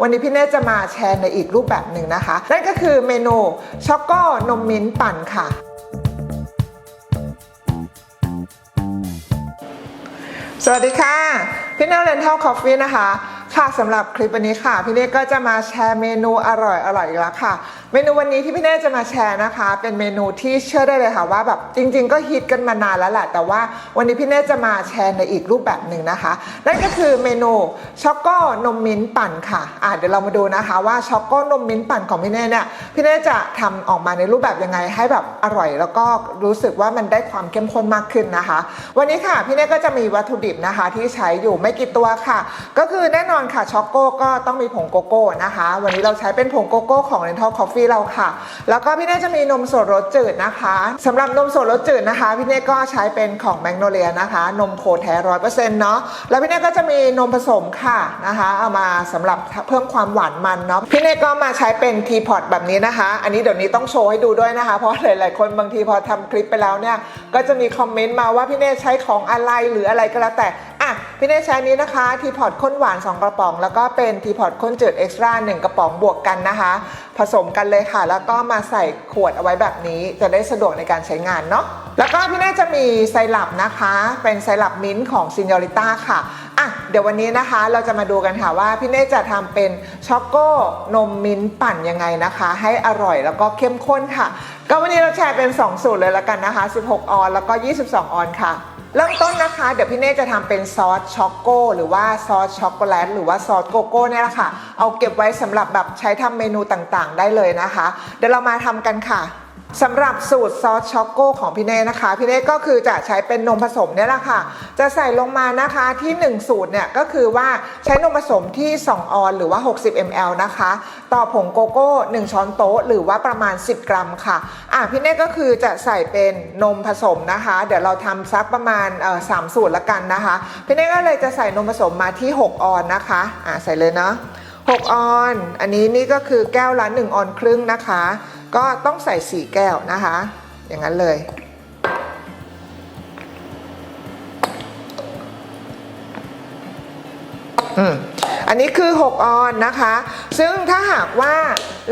วันนี้พี่เนตจะมาแชร์ในอีกรูปแบบหนึ่งนะคะ นั่นก็คือเมนูช็อกโก้นมมิ้นท์ปั่นค่ะสวัสดีค่ะพี่เนลเลนทัลคอฟฟี่นะคะ ค่ะสำหรับคลิปวันนี้ค่ะ พี่เน่ก็จะมาแชร์เมนูอร่อยอร่อยอีกแล้วค่ะ มนูวันนี้ที่พี่เนตจะมาแชร์นะคะ เป็นเมนูที่เชื่อได้เลยค่ะว่าแบบจริง ๆ ก็ฮิตกันมานานแล้วแหละแต่ว่าวันนี้พี่เนตจะมาแชร์ในอีกรูปแบบหนึ่งนะคะนั่นก็คือเมนูช็อกโกนมมิ้นท์ปั่นค่ะอะเดี๋ยวเรามาดูนะคะว่าช็อกโกนมมิ้นท์ปั่นของพี่เนตเนี่ยพี่เนตจะทำออกมาในรูปแบบยังไงให้แบบอร่อย แล้วก็รู้สึกว่ามันได้ความเข้มข้นมากขึ้นนะคะ วันนี้ค่ะพี่เนตก็จะมีวัตถุดิบนะคะที่ใช้อยู่ไม่กี่ตัวค่ะ ก็คือแน่นอนค่ะช็อกโก้ก็ต้องมีผงโกโก้นะคะ วันนี้เราใช้เป็นผงโกโก้ของ Rental Coffee เราค่ะ แล้วก็พี่เนตจะมีนมสดรสจืดนะคะสำหรับนมสดรสจืดนะคะพี่เนตก็ใช้เป็นของแมกโนเลียนะคะ นมโคแท้ร้อยเปอร์เซ็นต์เนาะแล้วพี่เนตก็จะมีนมผสมค่ะนะคะเอามาสำหรับเพิ่มความหวานมันเนาะพี่เนตก็มาใช้เป็นทีพอตแบบนี้นะคะ อันนี้เดี๋ยวนี้ต้องโชว์ให้ดูด้วยนะคะ เพราะหลาย ๆ คนบางทีพอทำคลิปไปแล้วเนี่ยก็จะมีคอมเมนต์มาว่าพี่เนตใช้ของอะไรหรืออะไรก็แล้วแต่ อะพี่เนตใช้นี้นะคะ ทีพอตข้นหวาน 2 กระป๋อง แล้วก็เป็นทีพอตข้นจืดเอ็กซ์ตร้า1กระป๋องบวกกันนะคะ ผสมกันเลยค่ะ แล้วก็มาใส่ขวดเอาไว้แบบนี้ จะได้สะดวกในการใช้งานเนาะแล้วก็พี่เน่จะมีไซรัปนะคะ เป็นไซรัปมิ้นท์ของซินยอริต้าค่ะอะ เดี๋ยววันนี้นะคะเราจะมาดูกันค่ะว่าพี่เน่จะทำเป็นช็อกโกนมมิ้นท์ปั่นยังไงนะคะ ให้อร่อยแล้วก็เข้มข้นค่ะ ก็วันนี้เราแชร์เป็น 2 สูตรเลยละกันนะคะ 16 ออนแล้วก็ 22 ออนค่ะ เริ่มต้นนะคะ เดี๋ยวพี่เน่จะทำเป็นซอสช็อกโกหรือว่าซอสช็อกโกแลตหรือว่าซอสโกโก้เนี่ยแหละค่ะ เอาเก็บไว้สำหรับแบบใช้ทำเมนูต่างๆ ได้เลยนะคะ เดี๋ยวเรามาทำกันค่ะ สำหรับสูตรซอสช็อกโก้ของพี่เน่นะคะ พี่เน่ก็คือจะใช้เป็นนมผสมเนี่ยแหละค่ะ จะใส่ลงมานะคะที่ 1 สูตรเนี่ยก็คือว่าใช้นมผสมที่ 2 ออนหรือว่า 60 ml นะคะ ต่อผงโกโก้ 1 ช้อนโต๊ะ หรือว่าประมาณ 10 กรัมค่ะอะพี่เน่ก็คือจะใส่เป็นนมผสมนะคะ เดี๋ยวเราทำซักประมาณสามสูตรละกันนะคะ พี่เน่ก็เลยจะใส่นมผสมมาที่ 6 ออนนะคะอะใส่เลยเนาะ 6 ออน อันนี้นี่ก็คือแก้วละ1ออนครึ่งนะคะ ก็ต้องใส่ 4 แก้วนะคะ อย่างนั้นเลย อืม นนี้คือ 6 ออนนะคะ ซึ่งถ้าหากว่า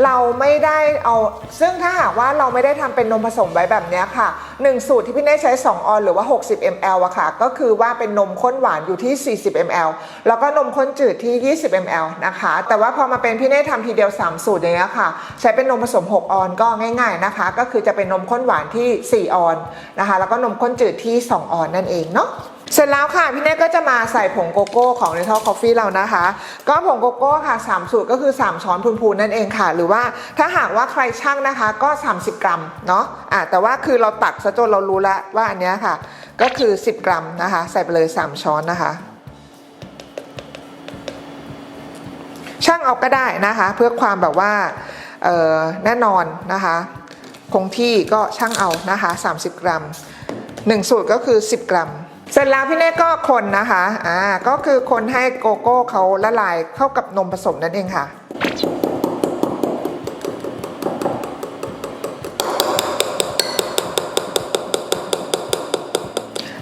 เราไม่ได้เอา ซึ่งถ้าหากว่าเราไม่ได้ทำเป็นนมผสมไว้แบบนี้ค่ะ 1 สูตรที่พี่เน่ใช้ 2 ออนหรือว่า 60 ml อะค่ะ ก็คือว่าเป็นนมข้นหวานอยู่ที่ 40 ml แล้วก็นมข้นจืดที่ 20 ml นะคะ แต่ว่าพอมาเป็นพี่เน่ทำทีเดียว 3 สูตรอย่างเงี้ยค่ะ ใช้เป็นนมผสม 6 ออนก็ง่าย ๆนะคะ ก็คือจะเป็นนมข้นหวานที่ 4 ออนนะคะ แล้วก็นมข้นจืดที่ 2 ออนนั่นเองเนาะ เสร็จแล้วค่ะพี่เน่ก็จะมาใส่ผงโกโก้ของ Little Coffee เรานะคะ ก็ผงโกโก้ค่ะ3สูตรก็คือ 3 ช้อนพูนๆนั่นเองค่ะ หรือว่าถ้าหากว่าใครช่างนะคะก็ 30 กรัมเนาะอะแต่ว่าคือเราตักซะจนเรารู้แล้วว่าอันเนี้ยค่ะ ก็คือ 10 กรัมนะคะ ใส่ไปเลย 3 ช้อนนะคะช่างเอาก็ได้นะคะ เพื่อความแบบว่าเอ่อแน่นอนนะคะ คงที่ก็ช่างเอานะคะ 30 กรัม 1 สูตรก็คือ 10 กรัม เสร็จแล้วพี่เน่ก็คนนะคะ อ่า ก็คือคนให้โกโก้เขาละลายเข้ากับนมผสมนั่นเองค่ะ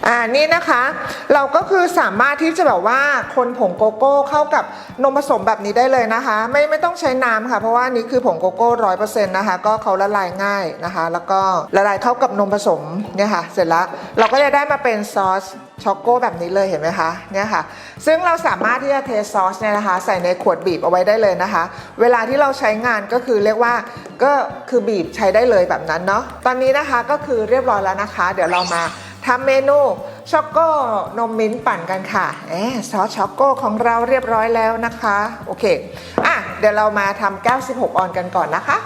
อ่า นี่นะคะ เราก็คือสามารถที่จะแบบว่าคนผงโกโก้เข้ากับนมผสมแบบนี้ได้เลยนะคะ ไม่ไม่ต้องใช้น้ำค่ะ เพราะว่านี่คือผงโกโก้ร้อยเปอร์เซ็นต์นะคะ ก็เขาละลายง่ายนะคะ แล้วก็ละลายเข้ากับนมผสมเนี่ยค่ะ เสร็จแล้ว เราก็จะได้มาเป็นซอส ช็อกโกแบบนี้เลยเห็นไหมคะเนี่ยค่ะ ซึ่งเราสามารถที่จะเทซอสเนี่ยนะคะ ใส่ในขวดบีบเอาไว้ได้เลยนะคะ เวลาที่เราใช้งานก็คือเรียกว่าก็คือบีบใช้ได้เลยแบบนั้นเนาะตอนนี้นะคะก็คือเรียบร้อยแล้วนะคะ เดี๋ยวเรามาทำเมนูช็อกโก้นมมิ้นท์ปั่นกันค่ะแอซอสช็อกโก้ของเราเรียบร้อยแล้วนะคะ โอเคอะเดี๋ยวเรามาทำแก้ว 16 ออนกันก่อนนะคะ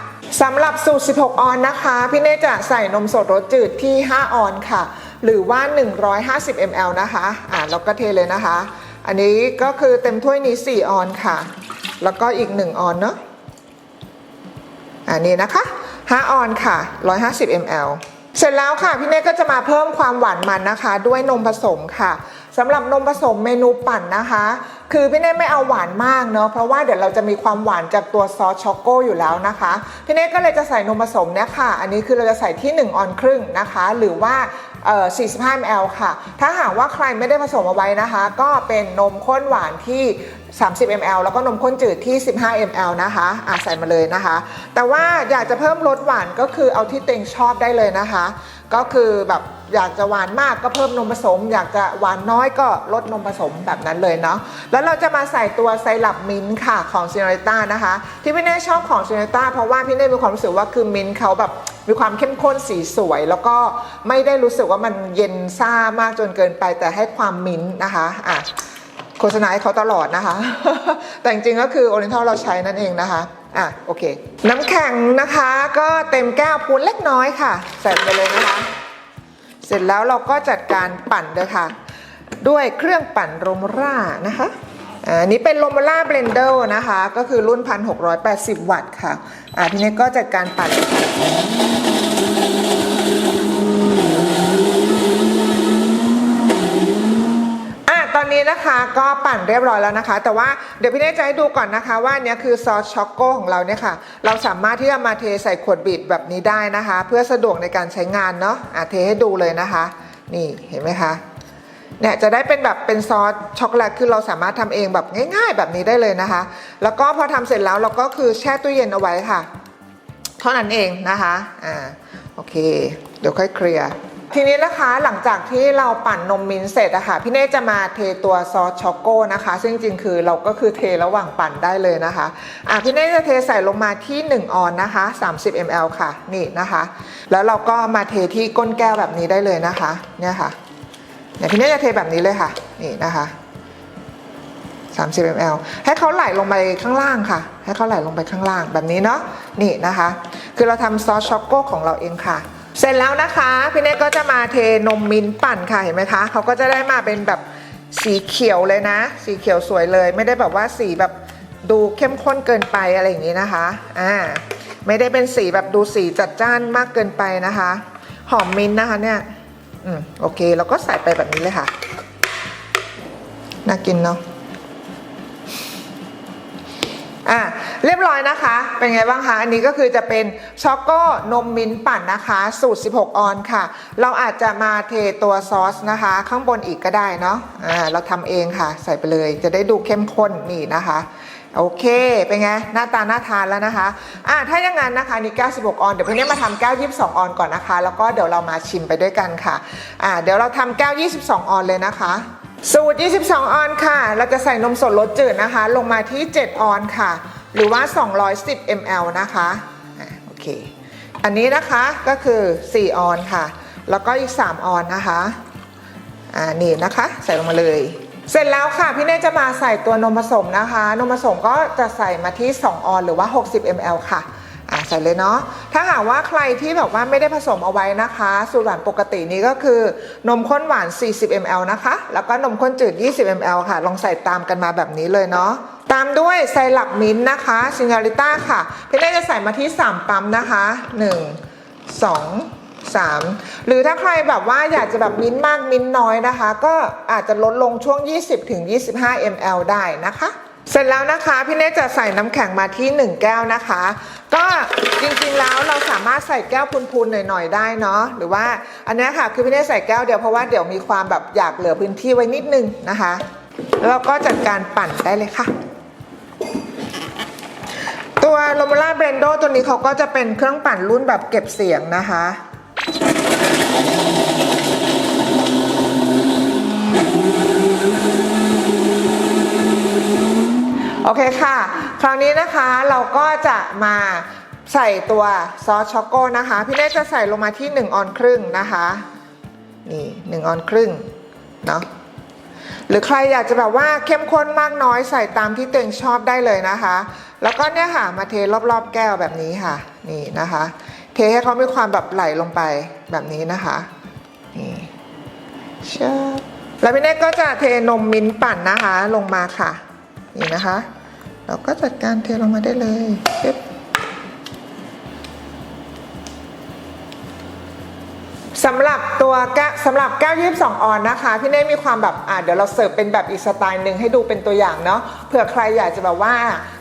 สำหรับสูตร 16 ออนนะคะ พี่เน่จะใส่นมสดรสจืดที่ 5 ออนค่ะ หรือว่า 150 ml นะคะอะเราก็เทเลยนะคะ อันนี้ก็คือเต็มถ้วยนี้ 4 ออนค่ะ แล้วก็อีก 1 ออนเนาะอันนี้นะคะ5ออนค่ะ 150 ml เสร็จแล้วค่ะพี่เนตก็จะมาเพิ่มความหวานมันนะคะ ด้วยนมผสมค่ะสำหรับนมผสมเมนูปั่นนะคะ คือพี่เนตไม่เอาหวานมากเนาะเพราะว่าเดี๋ยวเราจะมีความหวานจากตัวซอสช็อกโกอยู่แล้วนะคะพี่เนตก็เลยจะใส่นมผสมเนี่ยค่ะ อันนี้คือเราจะใส่ที่ 1 ออนครึ่งนะคะ หรือว่า เอ่อ45 ml ค่ะ ถ้าหากว่าใครไม่ได้ผสมเอาไว้นะคะ ก็เป็นนมข้นหวานที่ 30 ml แล้วก็นมข้นจืดที่ 15 ml นะคะอะใส่มาเลยนะคะ แต่ว่าอยากจะเพิ่มรสหวานก็คือเอาที่เต็งชอบได้เลยนะคะ ก็คือแบบอยากจะหวานมากก็เพิ่มนมผสม อยากจะหวานน้อยก็ลดนมผสมแบบนั้นเลยเนาะแล้วเราจะมาใส่ตัวไซรัปมิ้นท์ค่ะของซีนอริต้านะคะ ที่พี่เน่ชอบของซีนอริต้าเพราะว่าพี่เน่มีความรู้สึกว่าคือมิ้นท์เขาแบบมีความเข้มข้นสีสวย แล้วก็ไม่ได้รู้สึกว่ามันเย็นซ่ามากจนเกินไปแต่ให้ความมิ้นท์นะคะอะ โฆษณาให้เขาตลอดนะคะ แต่จริงๆก็คือ Oriental เราใช้นั่นเองนะคะ อะโอเค น้ำแข็งนะคะก็เต็มแก้วพูนเล็กน้อยค่ะ ใส่ไปเลยนะคะ เสร็จแล้วเราก็จัดการปั่นด้วยค่ะ ด้วยเครื่องปั่นโรมร่านะคะอันนี้เป็นโรมร่าเบลนเดอร์นะคะ ก็คือรุ่น 1680 วัตต์ค่ะ อ่าทีนี้ก็จัดการปั่นเลยค่ะ อะตอนนี้นะคะก็ ปั่นเรียบร้อยแล้วนะคะ แต่ว่าเดี๋ยวพี่เน่จะให้ดูก่อนนะคะ ว่าเนี้ยคือซอสช็อกโกของเราเนี่ยค่ะ เราสามารถที่จะมาเทใส่ขวดบีบแบบนี้ได้นะคะ เพื่อสะดวกในการใช้งานเนาะอะเทให้ดูเลยนะคะ นี่เห็นไหมคะเนี่ยจะได้เป็นแบบเป็นซอสช็อกโกแลตคือเราสามารถทำเองแบบง่าย ๆ แบบนี้ได้เลยนะคะ แล้วก็พอทำเสร็จแล้วเราก็คือแช่ตู้เย็นเอาไว้ค่ะ เท่านั้นเองนะคะอ่าโอเค เดี๋ยวค่อยเคลียร์ ทีนี้นะคะหลังจากที่เราปั่นนมมิ้นท์เสร็จอะค่ะพี่เน่จะมาเทตัวซอสช็อกโก้นะคะ ซึ่งจริงๆคือเราก็คือเทระหว่างปั่นได้เลยนะคะอะพี่เน่จะเทใส่ลงมาที่ 1 ออนนะคะ 30 ml ค่ะนี่นะคะ แล้วเราก็มาเทที่ก้นแก้วแบบนี้ได้เลยนะคะเนี่ยค่ะเนี่ยพี่เน่จะเทแบบนี้เลยค่ะนี่นะคะ 30 ml ให้เขาไหลลงไปข้างล่างค่ะ ให้เขาไหลลงไปข้างล่างแบบนี้เนาะนี่นะคะ คือเราทำซอสช็อกโก้ของเราเองค่ะ เสร็จแล้วนะคะพี่เนตก็จะมาเทนมมิ้นปั่นค่ะเห็นไหมคะเขาก็จะได้มาเป็นแบบสีเขียวเลยนะ สีเขียวสวยเลย ไม่ได้แบบว่าสีแบบดูเข้มข้นเกินไปอะไรอย่างนี้นะคะอ่าไม่ได้เป็นสีแบบดูสีจัดจ้านมากเกินไปนะคะ หอมมิ้นนะคะเนี่ยอืมโอเคเราก็ใส่ไปแบบนี้เลยค่ะน่ากินเนาะ อะเรียบร้อยนะคะ เป็นไงบ้างคะ อันนี้ก็คือจะเป็นช็อกโก้นมมิ้นท์ปั่นนะคะ สูตร 16 ออนค่ะ เราอาจจะมาเทตัวซอสนะคะ ข้างบนอีกก็ได้เนาะอ่าเราทำเองค่ะ ใส่ไปเลยจะได้ดูเข้มข้นนี่นะคะโอเค เป็นไง หน้าตาน่าทานแล้วนะคะ อะถ้าอย่างนั้นนะคะนี่96ออน เดี๋ยวพี่นี้มาทำแก้ว22 ออนก่อนนะคะ แล้วก็เดี๋ยวเรามาชิมไปด้วยกันค่ะ อ่า เดี๋ยวเราทำแก้ว22 ออนเลยนะคะ สูตร 22 ออนค่ะ เราจะใส่นมสดรสจืดนะคะ ลงมาที่ 7 ออนค่ะ หรือว่า 210 ml นะคะอะโอเค อันนี้นะคะก็คือ 4 ออนค่ะ แล้วก็อีก 3 ออนนะคะ อ่า นี่นะคะ ใส่ลงมาเลย เสร็จแล้วค่ะ พี่เน่จะมาใส่ตัวนมผสมนะคะ นมผสมก็จะใส่มาที่ 2 ออนหรือว่า 60 ml ค่ะอ่า ใส่เลยเนาะถ้าหากว่าใครที่แบบว่าไม่ได้ผสมเอาไว้นะคะ สูตรหวานปกตินี้ก็คือนมข้นหวาน 40 ml นะคะ แล้วก็นมข้นจืด 20 ml ค่ะ ลองใส่ตามกันมาแบบนี้เลยเนาะตามด้วยไซรัปมิ้นท์นะคะซิง a ริต้าค่ะพี่เน่จะใส่มาที่ 3 ปั๊มนะคะ 1 2 3 หรือถ้าใครแบบว่าอยากจะแบบมิ้นท์มากมิ้นท์น้อยนะคะ ก็อาจจะลดลงช่วง 20ถึง25 ml ได้นะคะ เสร็จแล้วนะคะ พี่เนตจะใส่น้ำแข็งมาที่ 1 แก้วนะคะ ก็จริงๆแล้วเราสามารถใส่แก้วพูนๆหน่อยๆได้เนาะหรือว่าอันนี้ค่ะคือพี่เนตใส่แก้วเดียวเพราะว่าเดี๋ยวมีความแบบอยากเหลือพื้นที่ไว้นิดนึงนะคะแล้วเราก็จัดการปั่นได้เลยค่ะ ตัวโ o ม o ล่าเบรนโดตัวนี้เขาก็จะเป็นเครื่องปั่นรุ่นแบบเก็บเสียงนะคะ โอเคค่ะ คราวนี้นะคะเราก็จะมาใส่ตัวซอสช็อกโกนะคะ พี่เนตจะใส่ลงมาที่ 1 ออนครึ่งนะคะ นี่1ออนครึ่งเนาะหรือใครอยากจะแบบว่าเข้มข้นมากน้อยใส่ตามที่ตัวเองชอบได้เลยนะคะ แล้วก็เนี่ยค่ะมาเทรอบๆแก้วแบบนี้ค่ะ นี่นะคะ เทให้เขามีความแบบไหลลงไปแบบนี้นะคะนี่เชแล้วพี่เนตก็จะเทนมมิ้นท์ปั่นนะคะลงมาค่ะ นี่นะคะ เราก็จัดการเทลงมาได้เลยปึ๊บสำหรับตัวแก้วสำหรับแก้ว22ออนนะคะ พี่เน่มีความแบบอ่าเดี๋ยวเราเสิร์ฟเป็นแบบอีกสไตล์หนึ่งให้ดูเป็นตัวอย่างเนาะเผื่อใครอยากจะแบบว่า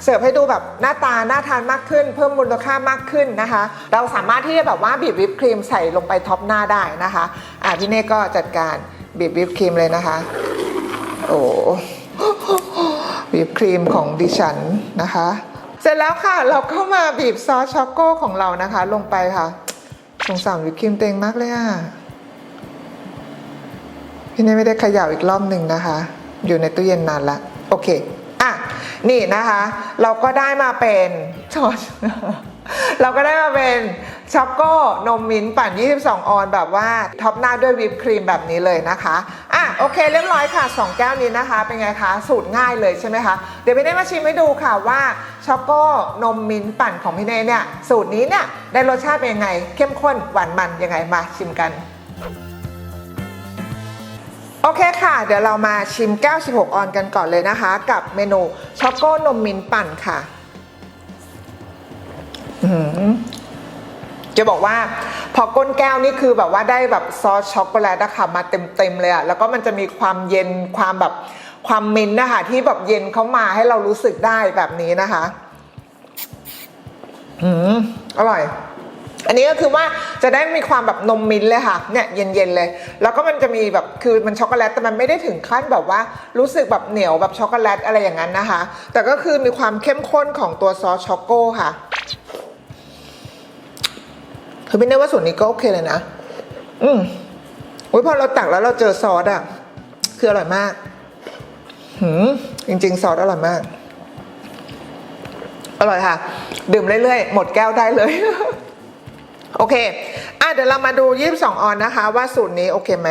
เสิร์ฟให้ดูแบบหน้าตาน่าทานมากขึ้น เพิ่มมูลค่ามากขึ้นนะคะ เราสามารถที่จะแบบว่าบีบวิปครีมใส่ลงไปท็อปหน้าได้นะคะอ่าพี่เน่ก็จัดการบีบวิปครีมเลยนะคะ โอ้ วิปครีมของดิฉันนะคะ เสร็จแล้วค่ะเราก็มาบีบซอสช็อกโกของเรานะคะ ลงไปค่ะสงสารวิปครีมเต็งมากเลยอะพี่เน่ไม่ได้เขย่าอีกรอบหนึ่งนะคะ อยู่ในตู้เย็นนานละโอเคอะนี่นะคะ เราก็ได้มาเป็นช็อตเราก็ได้มาเป็น ช็อกโก้นมมิ้นท์ปั่น 22 ออนแบบว่าท็อปหน้าด้วยวิปครีมแบบนี้เลยนะคะอะโอเคเรียบร้อยค่ะ 2 แก้วนี้นะคะ เป็นไงคะสูตรง่ายเลยใช่ไหมคะ เดี๋ยวพี่เน่มาชิมให้ดูค่ะว่าช็อกโก้นมมิ้นท์ปั่นของพี่เน่เนี่ยสูตรนี้เนี่ยได้รสชาติเป็นยังไง เข้มข้นหวานมันยังไงมาชิมกันโอเคค่ะ เดี๋ยวเรามาชิม96ออนกันก่อนเลยนะคะ กับเมนูช็อกโกนมมินท์ปั่นค่ะอื้อหือ จะบอกว่าพอก้นแก้วนี่คือแบบว่าได้แบบซอสช็อกโกแลตอะคะมาเต็มๆเลยอะแล้วก็มันจะมีความเย็นความแบบความมินนะคะที่แบบเย็นเข้ามาให้เรารู้สึกได้แบบนี้นะคะอืมอร่อย อันนี้ก็คือว่าจะได้มีความแบบนมมิ้นเลยค่ะเนี่ยเย็นๆเลย แล้วก็มันจะมีแบบคือมันช็อกโกแลตแต่มันไม่ได้ถึงขั้นแบบว่า รู้สึกแบบเหนียวแบบช็อกโกแลตอะไรอย่างนั้นนะคะ แต่ก็คือมีความเข้มข้นของตัวซอสช็อกโกค่ะ คือไม่ได้ว่าสูตรนี้ก็โอเคเลยนะ อืมอุ้ยพอเราตักแล้วเราเจอซอสอะคืออร่อยมาก หืมจริง ๆ ซอสอร่อยมาก อร่อยค่ะ ดื่มเรื่อยๆ หมดแก้วได้เลย โอเค อะเดี๋ยวเรามาดู22องออนนะคะ ว่าสูตรนี้โอเคไหม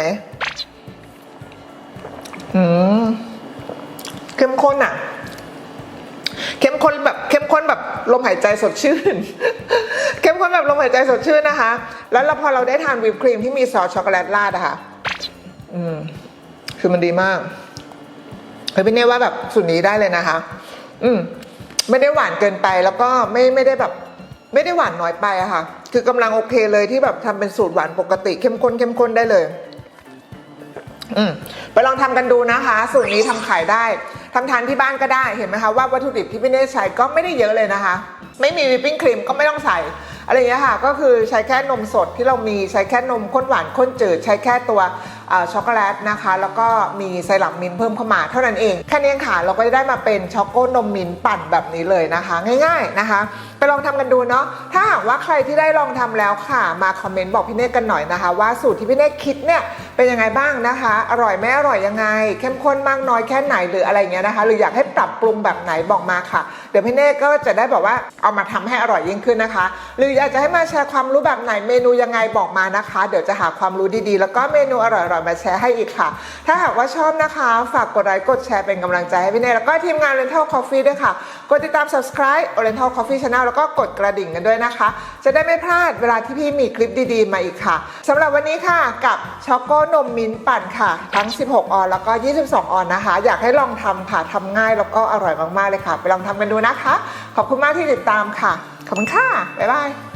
อืมเข้มข้นอะเข้มข้นแบบ เข้มข้นแบบลมหายใจสดชื่น แบบลมหายใจสดชื่นนะคะ แล้วเราพอเราได้ทานวิปครีมที่มีซอสช็อกโกแลตราดอะค่ะอืมคือมันดีมากเฮ้ยพี่เน่ว่าแบบสูตรนี้ได้เลยนะคะ อืมไม่ได้หวานเกินไปแล้วก็ไม่ไม่ได้แบบ ไม่ได้หวานน้อยไปอะค่ะ คือกำลังโอเคเลยที่แบบทำเป็นสูตรหวานปกติเข้มข้นเข้มข้นได้เลย อืมไปลองทำกันดูนะคะ สูตรนี้ทำขายได้ทำทานที่บ้านก็ได้เห็นไหมคะว่าวัตถุดิบที่พี่เน่ใช้ก็ไม่ได้เยอะเลยนะคะ ไม่มีวิปปิ้งครีมก็ไม่ต้องใส่ อะไรอย่างเงี้ยค่ะก็คือใช้แค่นมสดที่เรามีใช้แค่นมข้นหวานข้นจืด ใช้แค่ตัวช็อกโกแลตนะคะ แล้วก็มีไซรัปมินเพิ่มเข้ามาเท่านั้นเองแค่นี้ค่ะเราก็จะได้มาเป็นช็อกโกนมมินปั่นแบบนี้เลยนะคะ ง่าย ๆนะคะ ลองทำกันดูเนาะถ้าหากว่าใครที่ได้ลองทำแล้วค่ะ มาคอมเมนต์บอกพี่เน่กันหน่อยนะคะ ว่าสูตรที่พี่เน่คิดเนี่ยเป็นยังไงบ้างนะคะ อร่อยไม่อร่อยยังไง เข้มข้นมากน้อยแค่ไหนหรืออะไรเงี้ยนะคะ หรืออยากให้ปรับปรุงแบบไหนบอกมาค่ะ เดี๋ยวพี่เน่ก็จะได้แบบว่าเอามาทำให้อร่อยยิ่งขึ้นนะคะ หรืออยากจะให้มาแชร์ความรู้แบบไหนเมนูยังไงบอกมานะคะ เดี๋ยวจะหาความรู้ดีๆ แล้วก็เมนูอร่อยๆมาแชร์ให้อีกค่ะ ถ้าหากว่าชอบนะคะ ฝากกดไลค์กดแชร์เป็นกำลังใจให้พี่เน่แล้วก็ทีมงาน Rental Coffee ด้วยค่ะกดติดตาม subscribe Oriental Coffee Channel แล้วก็กดกระดิ่งกันด้วยนะคะ จะได้ไม่พลาดเวลาที่พี่มีคลิปดีๆ มาอีกค่ะสำหรับวันนี้ค่ะกับช็อกโกนมมิ้นท์ปั่นค่ะ ทั้ง 16 ออนแล้วก็ 22 ออนนะคะ อยากให้ลองทำค่ะทำง่ายแล้วก็อร่อยมากๆเลยค่ะ ไปลองทำกันดูนะคะ ขอบคุณมากที่ติดตามค่ะ ขอบคุณค่ะบ๊ายบาย